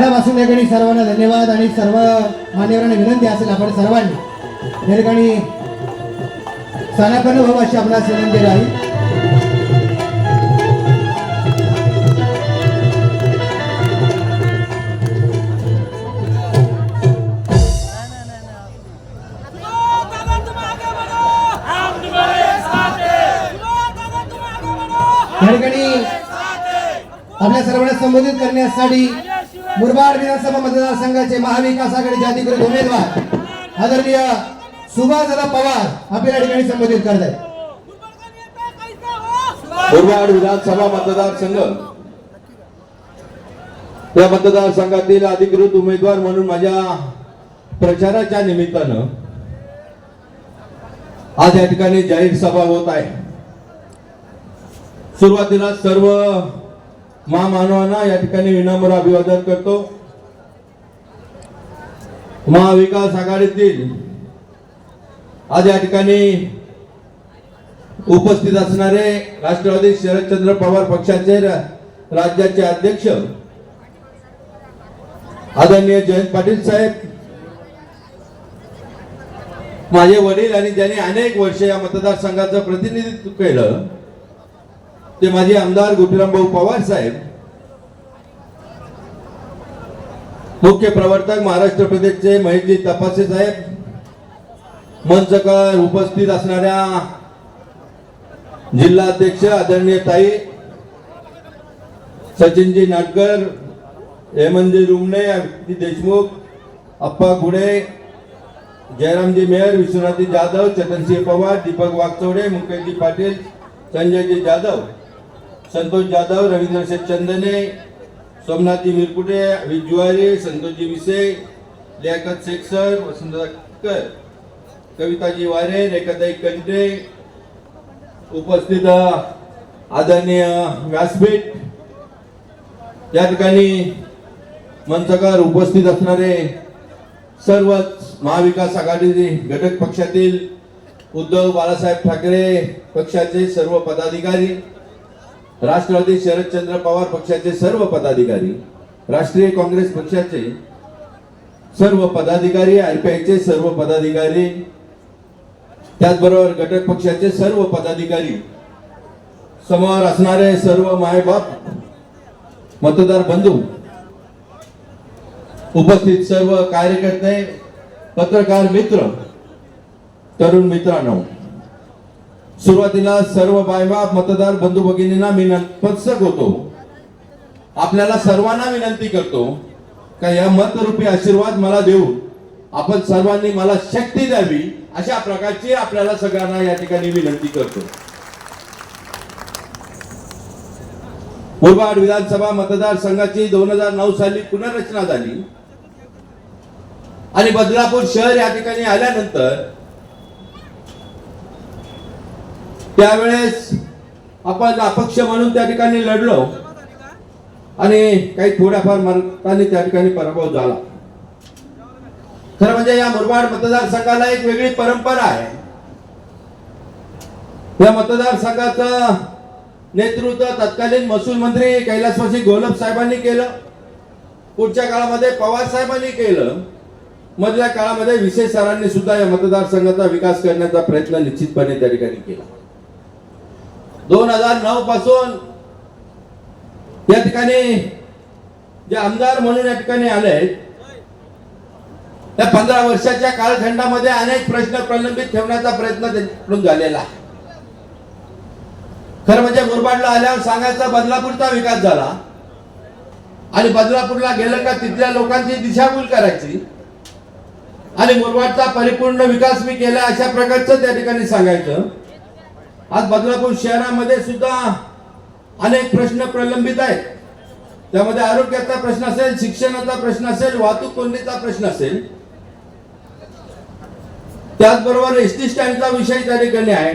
मनापासून या ठिकाणी सर्वांना धन्यवाद आणि सर्व मान्यवरांना विनंती असेल आपण सर्वांनी. या ठिकाणी सनातन भाऊ अशी आपणास विनंती राहील या ठिकाणी आपल्या सर्वांना संबोधित करण्यासाठी मुरबाड विधानसभा मतदारसंघाचे महाविकास आघाडीचे अधिकृत उमेदवार आदरणीय सुभाषदादा पवार आपल्या ठिकाणी संबोधित करत आहेत. मुरबाड विधानसभा मतदारसंघ. या मतदारसंघातील अधिकृत उमेदवार म्हणून माझ्या प्रचाराच्या निमित्तानं आज या ठिकाणी जाहीर सभा होत आहे. सुरुवातीला सर्व महामानवांना या ठिकाणी विनम्र अभिवादन करतो. महाविकास आघाडीतील आज या ठिकाणी उपस्थित असणारे राष्ट्रवादी शरदचंद्र पवार पक्षाचे राज्याचे अध्यक्ष आदरणीय जयंत पाटील साहेब माझे वडील आणि ज्यांनी अनेक वर्ष या मतदारसंघाचं प्रतिनिधित्व केलं ते माझे आमदार गोपीराम भाऊ पवार साहेब मुख्य प्रवर्तक महाराष्ट्र प्रदेशचे महेशजी तपासे साहेब मंचकर उपस्थित असणाऱ्या जिल्हाध्यक्ष आदरणीय ताई सचिनजी नाटकर हेमंतजी रुमणे देशमुख अप्पा गुडे जयरामजी मेहर विश्वनाथजी जाधव चतनसिंह पवार दीपक वागचौडे मुकेशजी पाटील संजयजी जाधव. संतोष जाधव रवींद्र शेठ चंदने सोमनाथजी मिरकुटे अभित संतोषजी विसे लियाकत शेख सर वसंतदा कर कविताजी वारे रेखाताई कंटे उपस्थित आदरणीय व्यासपीठ या ठिकाणी मंचकार उपस्थित असणारे सर्वच महाविकास आघाडीचे घटक पक्षातील उद्धव बाळासाहेब ठाकरे पक्षाचे सर्व पदाधिकारी राष्ट्रवादी शरदचंद्र पवार पक्षाचे सर्व पदाधिकारी राष्ट्रीय काँग्रेस पक्षाचे सर्व पदाधिकारी आरपीआयचे सर्व पदाधिकारी त्याचबरोबर घटक पक्षाचे सर्व पदाधिकारी समोर असणारे सर्व मायबाप मतदार बंधू उपस्थित सर्व कार्यकर्ते पत्रकार मित्र तरुण मित्रांनो सुरुवातीला सर्व बायबा मतदार बंधू भगिनींना मी नतमस्तक होतो. आपल्याला सर्वांना विनंती करतो का या मतरूपी आशीर्वाद मला देऊन आपण सर्वांनी मला शक्ती द्यावी अशा प्रकारची आपल्याला सगळ्यांना या ठिकाणी विनंती करतो. मुरबाड विधानसभा मतदारसंघाची दोन हजार नऊ साली पुनर्रचना झाली. आणि बदलापूर शहर या ठिकाणी आल्यानंतर त्यावेळेस आपण अपक्ष म्हणून त्या ठिकाणी लढलो. आणि काही थोड्याफार मतांनी त्या ठिकाणी पराभव झाला. खरं म्हणजे या मुरबाड मतदारसंघाला एक वेगळी परंपरा आहे. या मतदारसंघाचं नेतृत्व तत्कालीन महसूल मंत्री कैलासवासी गोलब साहेबांनी केलं. पुढच्या काळामध्ये पवार साहेबांनी केलं. मधल्या काळामध्ये विशेष सरांनी सुद्धा या मतदारसंघाचा विकास करण्याचा प्रयत्न निश्चितपणे त्या ठिकाणी केला. दोन हजार नऊ पासून या ठिकाणी जे आमदार म्हणून या ठिकाणी आले त्या पंधरा वर्षाच्या कालखंडामध्ये अनेक प्रश्न प्रलंबित ठेवण्याचा प्रयत्न त्यांच्याकडून झालेला आहे. खरं म्हणजे मुरबाडला आल्यावर सांगायचा बदलापूरचा विकास झाला. आणि बदलापूरला गेलं का तिथल्या लोकांची दिशाभूल करायची. आणि मुरबाडचा परिपूर्ण विकास मी केला अशा प्रकारचं त्या ठिकाणी सांगायचं. आज बदलापूर शहरामध्ये सुद्धा अनेक प्रश्न प्रलंबित आहेत. त्यामध्ये आरोग्याचा प्रश्न असेल शिक्षणाचा प्रश्न असेल वाहतूक कोंडीचा प्रश्न असेल त्याचबरोबर एस टी स्टँडचा विषय त्या ठिकाणी आहे.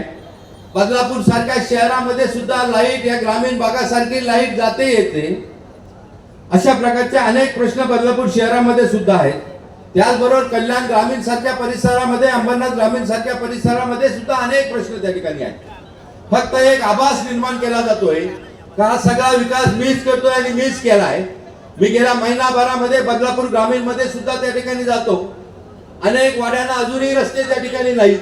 बदलापूर सारख्या शहरामध्ये सुद्धा लाइट या ग्रामीण भागासारखी लाइट जाते येते. अशा प्रकारचे अनेक प्रश्न बदलापूर शहरामध्ये सुद्धा आहेत. त्याचबरोबर कल्याण ग्रामीण सारख्या परिसरामध्ये अंबरनाथ ग्रामीण सारख्या परिसरामध्ये सुद्धा अनेक प्रश्न त्या ठिकाणी आहेत. फक्त एक आभास निर्माण केला जातोय. का हा सगळा विकास मीच करतोय आणि मीच केलाय. मी गेल्या महिनाभरामध्ये बदलापूर ग्रामीणमध्ये सुद्धा त्या ठिकाणी जातो. अनेक वाड्यांना अजूनही रस्ते त्या ठिकाणी नाहीत.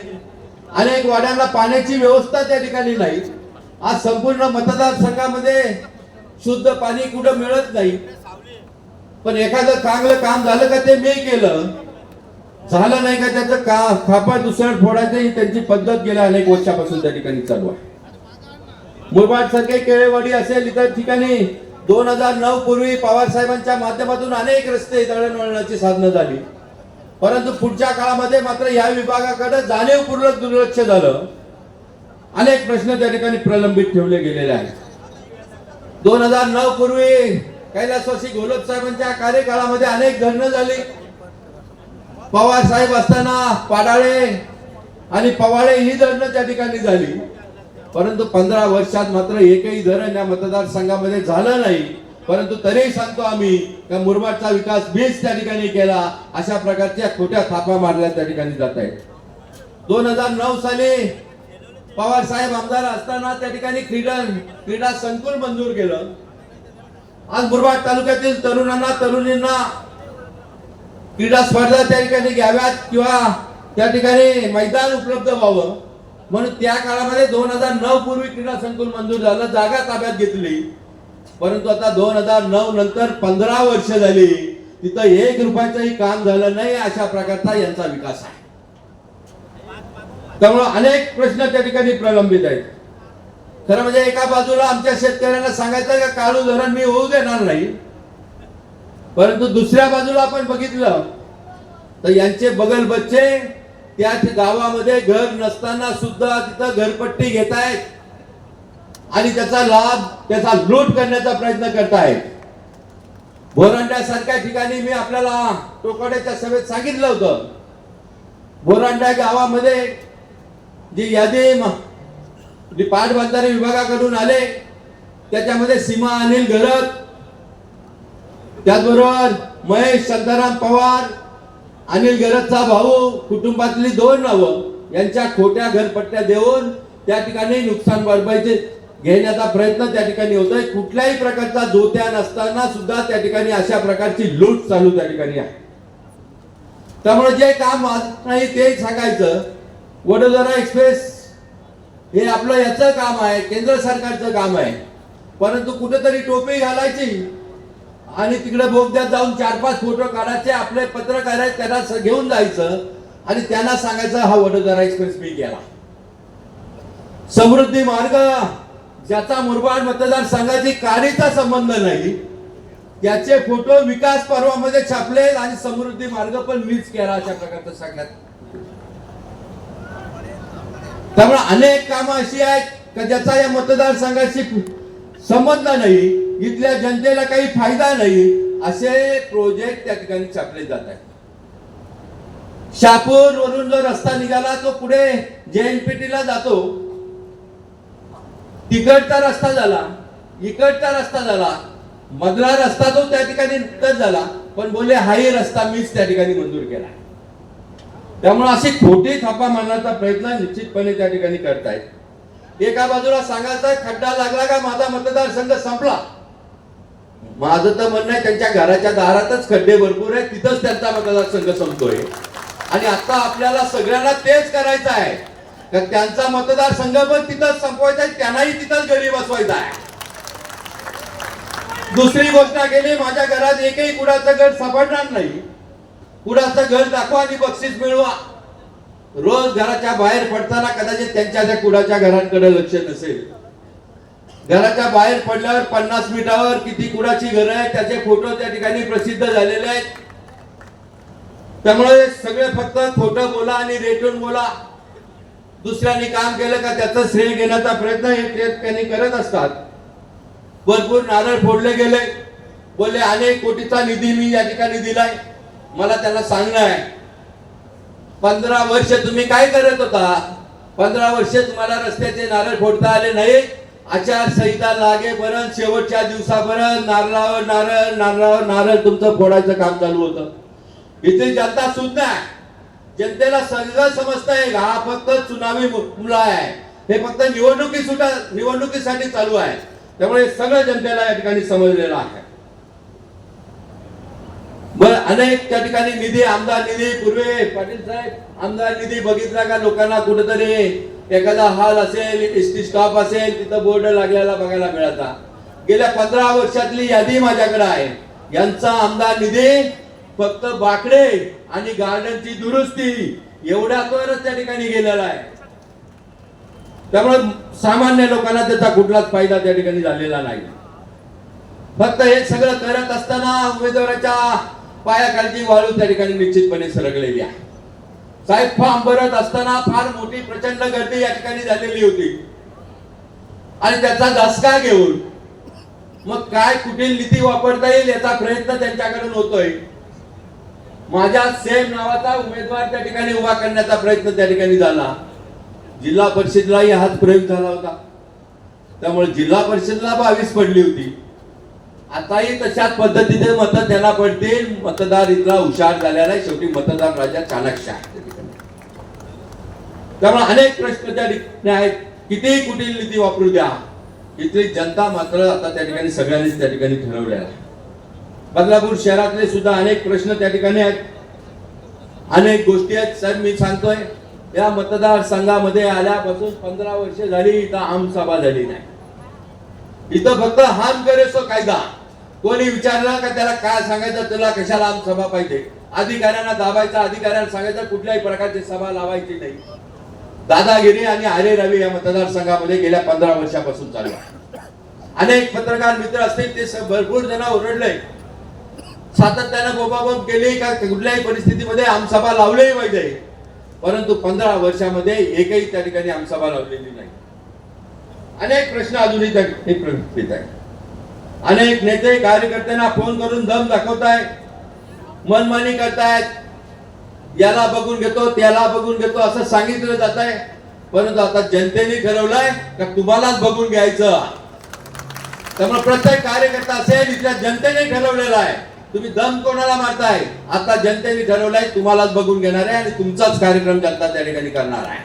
अनेक वाड्यांना पाण्याची व्यवस्था त्या ठिकाणी नाही. आज संपूर्ण मतदारसंघामध्ये शुद्ध पाणी कुठं मिळत नाही. पण एखादं चांगलं काम झालं का ते मी केलं. झालं नाही का त्याचं का खापा दुसरं फोडायचं ही त्यांची पद्धत गेल्या अनेक वर्षापासून त्या ठिकाणी चालू आहे. मुरबाड सारखे केळेवाडी असेल इतर ठिकाणी. दोन हजार नऊ पूर्वी पवार साहेबांच्या माध्यमातून अनेक रस्ते दळणवळणाची साधनं झाली. परंतु पुढच्या काळामध्ये मात्र या विभागाकडे जाणीवपूर्वक दुर्लक्ष झालं. अनेक प्रश्न त्या ठिकाणी प्रलंबित ठेवले गेलेले आहेत. दोन हजार नऊ पूर्वी कैलासवासी गोलत साहेबांच्या कार्यकाळामध्ये अनेक धरणं झाली. पवार साहेब असताना पाडाळे आणि पवाळे ही धरणं त्या ठिकाणी झाली. परंतु पंधरा वर्षात मात्र एकही धरण या मतदारसंघामध्ये झालं नाही. परंतु तरीही सांगतो आम्ही का मुरबाडचा विकास बीज त्या ठिकाणी केला अशा प्रकारच्या खोट्या थापा मारल्या त्या ठिकाणी जात आहेत. दोन हजार नऊ साली पवार साहेब आमदार असताना त्या ठिकाणी क्रीडा क्रीडा संकुल मंजूर केलं. आज मुरबाड तालुक्यातील तरुणांना तरुणींना क्रीडा स्पर्धा त्या ठिकाणी घ्याव्यात किंवा त्या ठिकाणी मैदान उपलब्ध व्हावं. म्हणून त्या काळामध्ये दोन हजार नऊ पूर्वी क्रीडा संकुल मंजूर झालं जागा ताब्यात घेतली. परंतु आता दोन हजार नऊ नंतर पंधरा वर्ष झाली तिथं एक रुपयाचंही काम झालं नाही अशा प्रकारचा यांचा विकास आहे. त्यामुळे अनेक प्रश्न त्या ठिकाणी प्रलंबित आहेत. खरं म्हणजे एका बाजूला आमच्या शेतकऱ्यांना सांगायचं का काळू धरण मी होऊ देणार नाही. परंतु दुसऱ्या बाजूला आपण बघितलं तर यांचे बगल बच्चे त्या गावामध्ये घर नसताना सुद्धा तिथं घरपट्टी घेत आहेत आणि त्याचा लाभ त्याचा लूट करण्याचा प्रयत्न करतायत. बोरांड्यासारख्या ठिकाणी मी आपल्याला टोकाड्याच्या सभेत सांगितलं होतं. बोरांड्या गावामध्ये जी यादी जी पाटबंधारे विभागाकडून आले त्याच्यामध्ये सीमा अनिल घरत त्याचबरोबर महेश शांताराम पवार अनिल गरजचा भाऊ कुटुंबातली दोन नावं यांच्या खोट्या घरपट्ट्या देऊन त्या ठिकाणी नुकसान भरपाईचे घेण्याचा प्रयत्न त्या ठिकाणी होतोय. कुठल्याही प्रकारचा जोत्या नसताना सुद्धा त्या ठिकाणी अशा प्रकारची लूट चालू त्या ठिकाणी आहे. त्यामुळे जे काम नाही ते सांगायचं वडोदरा एक्सप्रेस हे आपलं याचं काम आहे केंद्र सरकारचं काम आहे. परंतु कुठेतरी टोपी घालायची आणि तिकडे बोगद्यात जाऊन चार पाच फोटो काढायचे आपले पत्रकार आहेत त्यांना घेऊन जायचं आणि त्यांना सांगायचं हा वडोदरा एक्सप्रेस मी गेला समृद्धी मार्ग ज्याचा मुरबाड मतदारसंघाची काडीचा संबंध नाही त्याचे फोटो विकास पर्वामध्ये छापले आणि समृद्धी मार्ग पण मीच केला अशा प्रकारचं सांगण्यात. त्यामुळे अनेक कामं अशी आहेत का ज्याचा या मतदारसंघाशी संबंध नाही इथल्या जनतेला काही फायदा नाही असे प्रोजेक्ट त्या ठिकाणी छापले जात आहेत. शापूर वरून जो रस्ता निघाला तो पुढे जेएनपीटीला ला जातो. तिकडचा रस्ता झाला इकडचा रस्ता झाला मधला रस्ता तो त्या ठिकाणी नुकताच झाला पण बोले हाही रस्ता मीच त्या ठिकाणी मंजूर केला. त्यामुळे अशी खोटी थापा मारण्याचा प्रयत्न निश्चितपणे त्या ठिकाणी करतायत. एका बाजूला सांगायचा खड्डा लागला का? माझा मतदारसंघ संपला. माझं तर म्हणणं आहे त्यांच्या घराच्या दारातच खड्डे भरपूर आहेत तिथंच त्यांचा मतदारसंघ संपतोय. आणि आता आपल्याला सगळ्यांना तेच करायचं आहे. का त्यांचा मतदारसंघ पण तिथंच संपवायचा आहे त्यांनाही तिथंच गडी बसवायचा आहे. दुसरी गोष्ट गेली माझ्या घरात एकही कुणाचं घर सापडणार नाही. कुणाचं घर दाखवा आणि बक्षीस मिळवा. रोज घराच्या बाहेर पडताना कदाचित त्यांच्या त्या कुणाच्या घरांकडे लक्ष नसेल. घराच्या बाहेर पडल्यावर पन्नास मिनिटावर किती कुणाची घर आहे त्याचे फोटो त्या ठिकाणी प्रसिद्ध झालेले आहेत. त्यामुळे सगळे फक्त खोटं बोला आणि रेटून बोला. दुसऱ्यांनी काम केलं का त्याचं श्रेय घेण्याचा प्रयत्न हे त्यांनी करत असतात. भरपूर नारळ फोडले गेले. बोलले अनेक कोटीचा निधी मी या ठिकाणी दिलाय. मला त्यांना सांगणं आहे. पंधरा वर्ष तुम्ही काय करत होता? पंधरा वर्ष तुम्हाला रस्त्याचे नारळ फोडता आले नाही. आचारसंहिता लागेपर्यंत शेवटच्या दिवसापर्यंत नारळावर नारळ नारळावर नारळ तुमचं फोडायचं काम चालू होतं. इथे जनता सुद्धा जनतेला सगळं समजतंय हा फक्त चुनावी मुला आहे. हे फक्त निवडणुकी सुद्धा निवडणुकीसाठी चालू आहे. त्यामुळे सगळं जनतेला या ठिकाणी समजलेलं आहे. बर अनेक त्या ठिकाणी निधी आमदार निधी पूर्वे पाटील साहेब आमदार निधी बघितला का लोकांना कुठेतरी? एखादा हॉल असेल एस टी स्टॉप असेल तिथं बोर्ड लागलेला बघायला मिळाला. गेल्या पंधरा वर्षातली यादी माझ्याकडे आहे. यांचा आमदार निधी फक्त बाकडे आणि गार्डनची दुरुस्ती एवढ्यावरच त्या ठिकाणी गेलेला आहे. त्यामुळे सामान्य लोकांना त्याचा कुठलाच फायदा त्या ठिकाणी झालेला नाही. फक्त हे सगळं करत असताना उमेदवाराच्या पायाखालची वाळू त्या ठिकाणी निश्चितपणे सरकलेली आहे. साहेब फॉर्म भरत असताना फार मोठी प्रचंड गर्दी या ठिकाणी झालेली होती. आणि त्याचा दसका घेऊन मग काय कुठील नीती वापरता येईल याचा प्रयत्न त्यांच्याकडून होतोय. माझ्या सेम नावाचा उमेदवार त्या ठिकाणी उभा करण्याचा प्रयत्न त्या ठिकाणी झाला. जिल्हा परिषदलाही हाच प्रयोग झाला होता. त्यामुळे जिल्हा परिषदला बावीस पडली होती. आताही तशाच पद्धतीचे मत त्याला पडतील. मतदार इथला हुशार झालेला आहे. शेवटी मतदार राजा चाणक्य आहे. त्यामुळे अनेक प्रश्न त्या ठिकाणी आहेत. कितीही कुठील निधी वापरू द्या. इथली जनता मात्र आता त्या ठिकाणी सगळ्यांनीच त्या ठिकाणी ठरवलेला आहे. बदलापूर शहरातले सुद्धा अनेक प्रश्न त्या ठिकाणी आहेत. अनेक गोष्टी आहेत. सर मी सांगतोय या मतदारसंघामध्ये आल्यापासून पंधरा वर्ष झाली इथं आमसभा झाली नाही. इथं फक्त हाम करेसो कायदा. कोणी विचारलं का त्याला काय सांगायचं? तुला कशाला आम सभा पाहिजे? अधिकाऱ्यांना दाबायचा अधिकाऱ्यांना सांगायचं कुठल्याही प्रकारची सभा लावायची नाही. दादागिरी आणि आरे रवी या मतदारसंघामध्ये गेल्या पंधरा वर्षापासून चालू आहे. अनेक पत्रकार मित्र असतील ते स- भरपूर जण ओरडले. सातत्यानं बोबाबोब केले का कुठल्याही परिस्थितीमध्ये आमसभा लावलीही पाहिजे. परंतु पंधरा वर्षामध्ये एकही त्या ठिकाणी आमसभा लावलेली नाही. अनेक प्रश्न अजूनही त्या ठिकाणी प्रलंबित अनेक नेते कार्यकर्त्यांना फोन करून दम दाखवताय मनमानी करतायत. याला बघून घेतो त्याला बघून घेतो असं सांगितलं जात आहे परंतु आता जनतेने ठरवलंय का तुम्हालाच बघून घ्यायचं? त्यामुळे प्रत्येक कार्यकर्ता असेल इथल्या जनतेने ठरवलेला आहे. तुम्ही दम कोणाला मारताय? आता जनतेने ठरवलंय तुम्हालाच बघून घेणार आहे आणि तुमचाच कार्यक्रम जनता त्या ठिकाणी करणार आहे.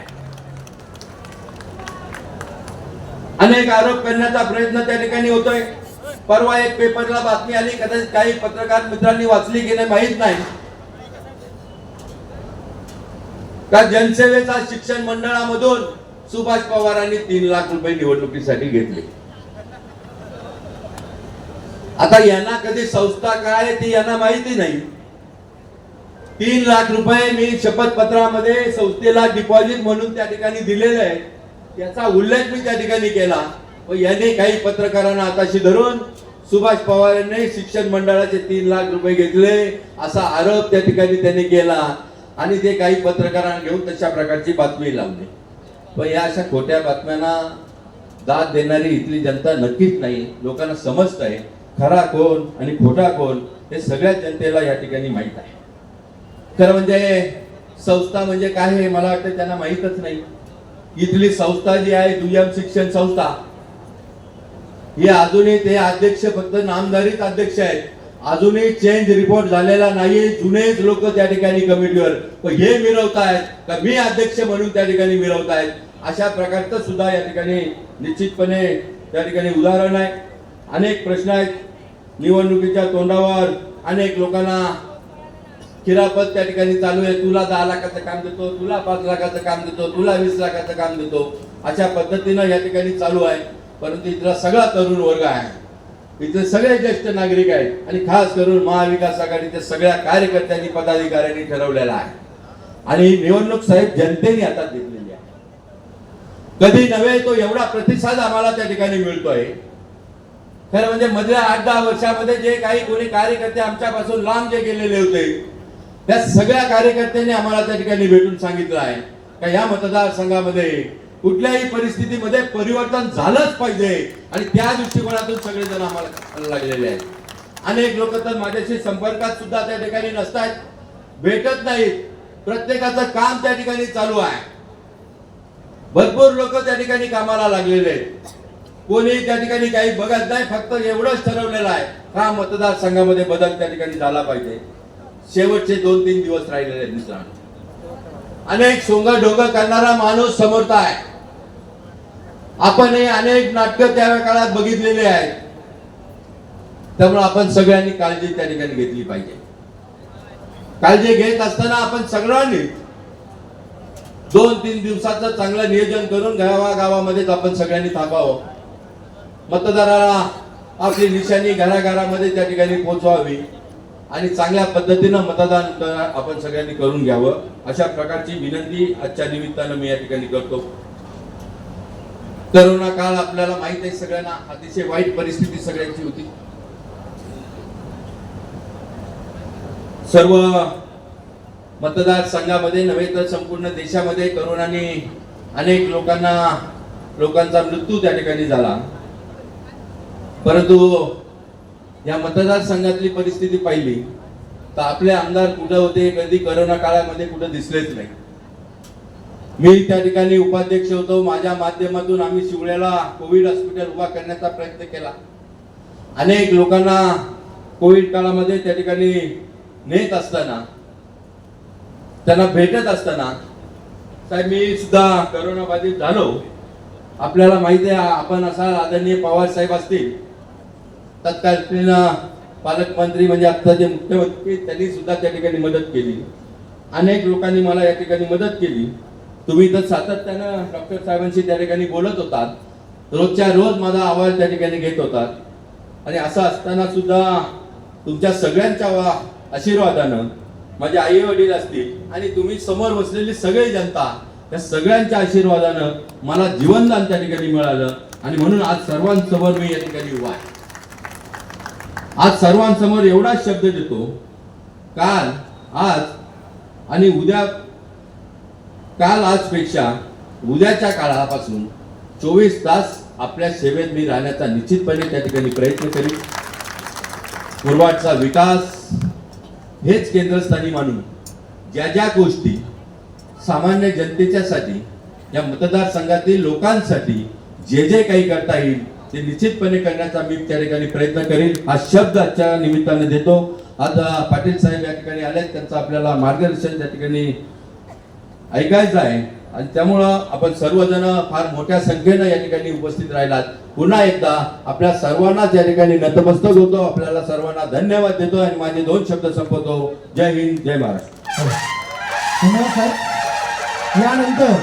अनेक आरोप करण्याचा प्रयत्न त्या ठिकाणी होतोय. परवा एक पेपरला बातमी आली कदाचित काही पत्रकार मित्रांनी वाचली की नाही माहीत नाही. का जनसेवेचा शिक्षण मंडळामधून सुभाष पवारांनी तीन लाख रुपये निवडणुकीसाठी घेतले? आता यांना कधी संस्था काय आहे ती यांना माहिती नाही. तीन लाख रुपये मी शपथपत्रामध्ये संस्थेला डिपॉझिट म्हणून त्या ठिकाणी दिलेलं आहे त्याचा उल्लेख मी त्या ठिकाणी केला. व यांनी काही पत्रकारांना आताशी धरून सुभाष पवार यांनी शिक्षण मंडळाचे तीन लाख रुपये घेतले असा आरोप त्या ठिकाणी त्यांनी केला. आणि ते काही पत्रकारांना घेऊन तशा प्रकारची बातमी लावली. पण या अशा खोट्या बातम्यांना दाद देणारी इथली जनता नक्कीच नाही. लोकांना समजत आहे खरा कोण आणि खोटा कोण हे सगळ्या जनतेला या ठिकाणी माहीत आहे. खरं म्हणजे संस्था म्हणजे काय हे मला वाटतं त्यांना माहीतच नाही. इथली संस्था जी आहे दुय्यम शिक्षण संस्था हे अजूनही ते अध्यक्ष फक्त नामधारीत अध्यक्ष आहेत. अजूनही चेंज रिपोर्ट झालेला नाही जुनेच लोक त्या ठिकाणी कमिटीवर पण हे मिरवतायत का मी अध्यक्ष म्हणून त्या ठिकाणी मिरवतायत? अशा प्रकारचं सुद्धा या ठिकाणी निश्चितपणे त्या ठिकाणी उदाहरण आहे. अनेक प्रश्न आहेत. निवडणुकीच्या तोंडावर अनेक लोकांना खिरापत त्या ठिकाणी चालू आहे. तुला दहा लाखाचं काम देतो तुला पाच लाखाचं काम देतो तुला वीस लाखाचं काम देतो. अशा पद्धतीनं या ठिकाणी चालू आहे. परंतु इथला सगळा तरुण वर्ग आहे. इथले सगळे ज्येष्ठ नागरिक आहेत. आणि खास करून महाविकास आघाडीच्या सगळ्या कार्यकर्त्यांनी पदाधिकाऱ्यांनी ठरवलेला आहे. आणि ही निवडणूक साहेब जनतेने आता घेतलेली आहे. कधी नव्हे तो एवढा प्रतिसाद आम्हाला त्या ठिकाणी मिळतोय. खरं म्हणजे मधल्या आठ दहा वर्षामध्ये जे काही कोणी कार्यकर्ते आमच्यापासून लांब जे गेलेले होते त्या सगळ्या कार्यकर्त्यांनी आम्हाला त्या ठिकाणी भेटून सांगितलं आहे. का या मतदारसंघामध्ये कुठल्याही परिस्थितीमध्ये परिवर्तन झालंच पाहिजे. आणि त्या दृष्टिकोनातून सगळेजण आम्हाला लागलेले आहेत. अनेक लोक तर माझ्याशी संपर्कात सुद्धा त्या ठिकाणी नसतात भेटत नाहीत. प्रत्येकाचं काम त्या ठिकाणी चालू आहे. भरपूर लोक त्या ठिकाणी कामाला लागलेले आहेत. कोणी त्या ठिकाणी काही बघत नाही फक्त एवढंच ठरवलेलं आहे हा मतदारसंघामध्ये बदल त्या ठिकाणी झाला पाहिजे. शेवटचे दोन तीन दिवस राहिलेले आहेत मित्रांनो. अनेक सोंग डोंग करणारा माणूस समोरचा आहे. आपण हे अनेक नाटकं त्या काळात बघितलेले आहेत. त्यामुळे आपण सगळ्यांनी काळजी त्या ठिकाणी घेतली पाहिजे. काळजी घेत असताना आपण सगळ्यांनी दोन तीन दिवसाचं चांगलं नियोजन करून गावागावामध्येच आपण सगळ्यांनी थांबावं. मतदाराला आपली निशाणी घराघरामध्ये त्या ठिकाणी पोहोचवावी आणि चांगल्या पद्धतीनं मतदान आपण सगळ्यांनी करून घ्यावं. अशा प्रकारची विनंती आजच्या निमित्तानं मी या ठिकाणी करतो. करोना काळ आपल्याला माहीत आहे सगळ्यांना. अतिशय वाईट परिस्थिती सगळ्यांची होती. सर्व मतदारसंघामध्ये नव्हे तर संपूर्ण देशामध्ये करोनाने अनेक लोकांना लोकांचा मृत्यू त्या ठिकाणी झाला. परंतु या मतदारसंघातली परिस्थिती पाहिली तर आपले आमदार कुठं होते कधी करोना काळामध्ये कुठं दिसलेच नाही. मी त्या ठिकाणी उपाध्यक्ष होतो. माझ्या माध्यमातून आम्ही शिवड्याला कोविड हॉस्पिटल उभा करण्याचा प्रयत्न केला. अनेक लोकांना कोविड काळामध्ये त्या ठिकाणी नेत असताना त्यांना भेटत असताना साहेब मी सुद्धा करोना बाधित झालो. आपल्याला माहिती आहे आपण असा आदरणीय पवार साहेब असतील तत्कालीन पालकमंत्री म्हणजे आत्ताचे मुख्यमंत्री त्यांनी सुद्धा त्या ठिकाणी मदत केली. अनेक लोकांनी मला या ठिकाणी मदत केली. तुम्ही तर सातत्यानं डॉक्टर साहेबांशी त्या ठिकाणी बोलत होतात. रोजच्या रोज माझा आवाज त्या ठिकाणी घेत होतात. आणि असं असताना सुद्धा तुमच्या सगळ्यांच्या वा- आशीर्वादानं माझे आई वडील असतील आणि तुम्ही समोर बसलेली सगळी जनता त्या सगळ्यांच्या आशीर्वादानं मला जीवनदान त्या ठिकाणी मिळालं. आणि म्हणून आज सर्वांसमोर मी या ठिकाणी उभा आहे. आज सर्वांसमोर एवढाच शब्द देतो. काल आज आणि उद्या काल आजपेक्षा उद्याच्या काळापासून चोवीस तास आपल्या सेवेत मी राहण्याचा निश्चितपणे त्या ठिकाणी प्रयत्न करीन मुरबाडचा विकास हेच केंद्रस्थानी मानून ज्या ज्या गोष्टी सामान्य जनतेच्यासाठी या मतदारसंघातील लोकांसाठी जे जे काही करता येईल ते निश्चितपणे करण्याचा मी त्या ठिकाणी प्रयत्न करेन. हा शब्द आजच्या निमित्ताने देतो. आज पाटील साहेब या ठिकाणी आले त्यांचं आपल्याला मार्गदर्शन त्या ठिकाणी ऐकायचं आहे. आणि त्यामुळं आपण सर्वजण फार मोठ्या संख्येनं या ठिकाणी उपस्थित राहिलात. पुन्हा एकदा आपल्या सर्वांनाच या ठिकाणी नतमस्तक होतो. आपल्याला सर्वांना धन्यवाद देतो आणि माझे दोन शब्द संपवतो. जय हिंद जय महाराष्ट्र. हो. यानंतर